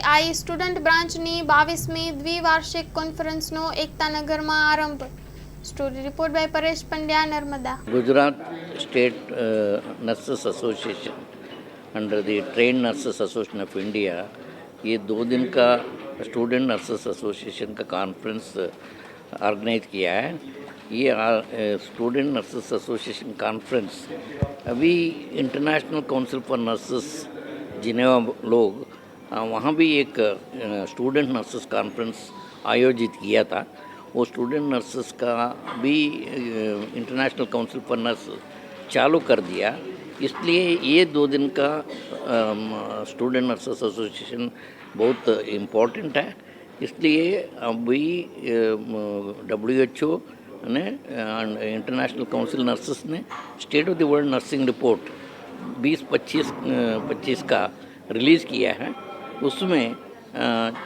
ટીએનઆઈ student બ્રાન્ચની બાવીસમી દ્વિવાર્ષિક કોન્ફરન્સનો એકતાનગરમાં આરંભ story report by Paresh Pandya Narmada Gujarat State uh, Nurses Association under the train nurses association of India ये दो दिन का स्टूडेंट नर्सेस एसोसिएशन का कॉन्फ्रेंस ऑर्गेनाइज किया है ये स्टूडेंट नर्सेस एसोसिएशन कॉन्फ्रेंस अभी international council for nurses Geneva लोग अ, वहाँ भी एक स्टूडेंट नर्सेस कॉन्फ्रेंस आयोजित किया था। वो स्टूडेंट नर्सेस का भी इंटरनेशनल काउंसिल फॉर नर्स चालू कर दिया। इसलिए ये दो दिन का स्टूडेंट नर्सेस एसोसिएशन बहुत इम्पोर्टेंट है। इसलिए अभी डब्ल्यू एच ओ ने इंटरनेशनल काउंसिल नर्सेस ने state of the world nursing report 20 25 25 का रिलीज़ किया है। उसमें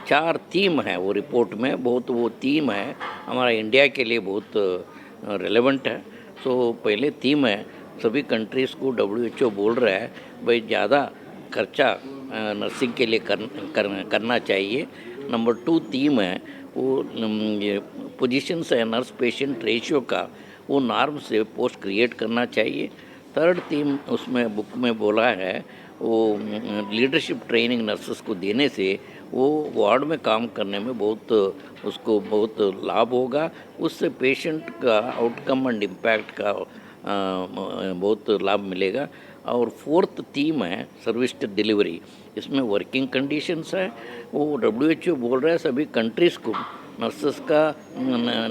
चार थीम है वो रिपोर्ट में बहुत वो थीम है हमारा इंडिया के लिए बहुत रिलेवेंट है। सो पहले थीम है सभी कंट्रीज़ को डब्ल्यू एच ओ बोल रहा है भाई ज़्यादा खर्चा नर्सिंग के लिए कर, कर, करना चाहिए। नंबर टू थीम है वो पोजीशंस है नर्स पेशेंट रेशियो का वो नॉर्म से पोस्ट क्रिएट करना चाहिए। थर्ड थीम उसमें बुक में बोला है वो लीडरशिप ट्रेनिंग नर्सेस को देने से वो वार्ड में काम करने में बहुत, उसको बहुत लाभ होगा। उससे पेशेंट का आउटकम एंड इम्पैक्ट का बहुत लाभ मिलेगा। और फोर्थ थीम है सर्विस डिलीवरी इसमें वर्किंग कंडीशंस है। वो डब्ल्यू एच ओ बोल रहा है, सभी कंट्रीज़ को नर्सेस का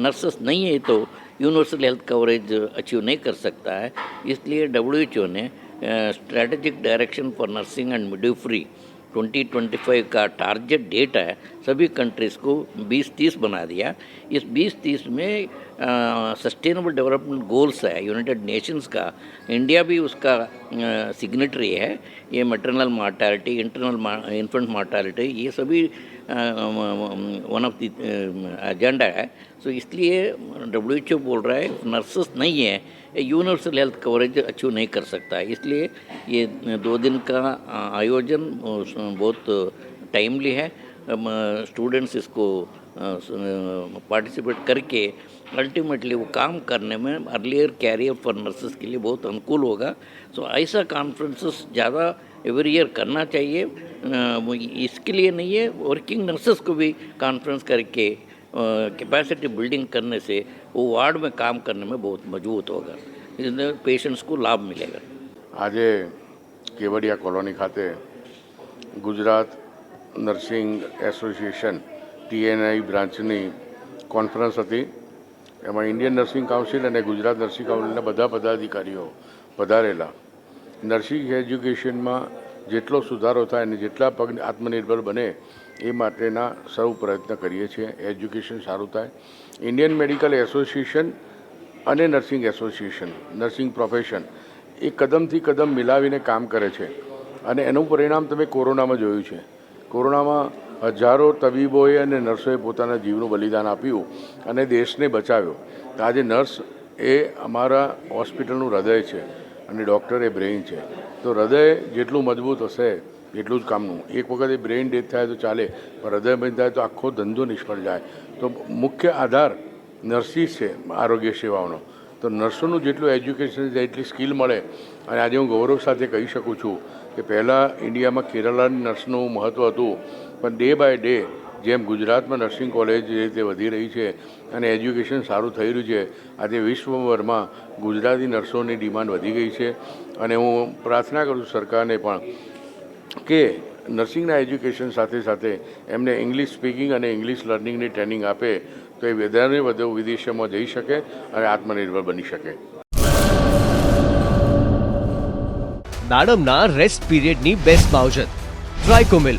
नर्सेस नहीं है तो यूनिवर्सल हेल्थ कवरेज अचीव नहीं कर सकता है। इसलिए डब्ल्यू एच ओ ने strategic direction for nursing and midwifery 2025 का टारगेट डेट है। सभी कंट्रीज़ को 2030 बना दिया। इस 2030 में सस्टेनेबल डेवलपमेंट गोल्स है। यूनाइटेड नेशंस का। इंडिया भी उसका सिग्नेटरी है, ये maternal mortality internal infant mortality ये सभी वन ऑफ़ द एजेंडा है। सो इसलिए डब्ल्यू एच ओ बोल रहा है नर्सेस नहीं है, ये यूनिवर्सल हेल्थ कवरेज अचीव नहीं कर सकता। है इसलिए ये दो दिन का आयोजन बहुत टाइमली है। स्टूडेंट्स इसको पार्टिसिपेट करके अल्टीमेटली वो काम करने में अर्लियर कैरियर फॉर नर्सेस के लिए बहुत अनुकूल होगा सो ऐसा कॉन्फ्रेंसेस ज़्यादा एवरी ईयर करना चाहिए अ, वो इसके लिए नहीं है वर्किंग नर्सेस को भी कॉन्फ्रेंस करके कैपेसिटी बिल्डिंग करने से वो वार्ड में काम करने में बहुत मजबूत होगा इसलिए पेशेंट्स को लाभ मिलेगा આજે કેવડિયા કોલોની ખાતે ગુજરાત નર્સિંગ એસોસિએશન ટીએનઆઈ બ્રાન્ચની કોન્ફરન્સ હતી. એમાં ઇન્ડિયન નર્સિંગ કાઉન્સિલ અને ગુજરાત નર્સિંગ કાઉન્સિલના બધા પદાધિકારીઓ પધારેલા. નર્સિંગ એજ્યુકેશનમાં જેટલો સુધારો થાય અને જેટલા પગ આત્મનિર્ભર બને એ માટેના સૌ પ્રયત્ન કરીએ છીએ. એજ્યુકેશન સારું થાય. ઇન્ડિયન મેડિકલ એસોસિએશન અને નર્સિંગ એસોસિએશન, નર્સિંગ પ્રોફેશન એ કદમથી કદમ મિલાવીને કામ કરે છે. અને એનું પરિણામ તમે કોરોનામાં જોયું છે. કોરોનામાં હજારો તબીબોએ અને નર્સોએ પોતાના જીવનું બલિદાન આપ્યું અને દેશને બચાવ્યો. તો આજે નર્સ એ અમારા હોસ્પિટલનું હૃદય છે અને ડૉક્ટર એ બ્રેઇન છે. તો હૃદય જેટલું મજબૂત હશે, એટલું જ કામનું. એક વખત એ બ્રેઇન ડેથ થાય તો ચાલે, પણ હૃદય બંધ થાય તો આખો ધંધો નિષ્ફળ જાય. તો મુખ્ય આધાર નર્સિસ છે આરોગ્ય સેવાઓનો. તો નર્સોનું જેટલું એજ્યુકેશન છે, એટલી સ્કિલ મળે. અને આજે હું ગૌરવ સાથે કહી શકું છું કે પહેલાં ઇન્ડિયામાં કેરળાની નર્સનું મહત્ત્વ હતું. પણ ડે બાય ડે જેમ ગુજરાતમાં નર્સિંગ કોલેજ જે રીતે વધી રહી છે અને એજ્યુકેશન સારું થઈ રહ્યું છે, આજે વિશ્વભરમાં ગુજરાતી નર્સોની ડિમાન્ડ વધી ગઈ છે. અને હું પ્રાર્થના કરું છું સરકારને પણ કે નર્સિંગના એજ્યુકેશન સાથે સાથે એમને ઇંગ્લિશ સ્પીકિંગ અને ઇંગ્લિશ લર્નિંગની ટ્રેનિંગ આપે તો એ વધારે વધુ વિદેશોમાં જઈ શકે અને આત્મનિર્ભર બની શકે. દાડમના રેસ્ટ પીરિયડની બેસ્ટ માવજત ટ્રાઇકોમિલ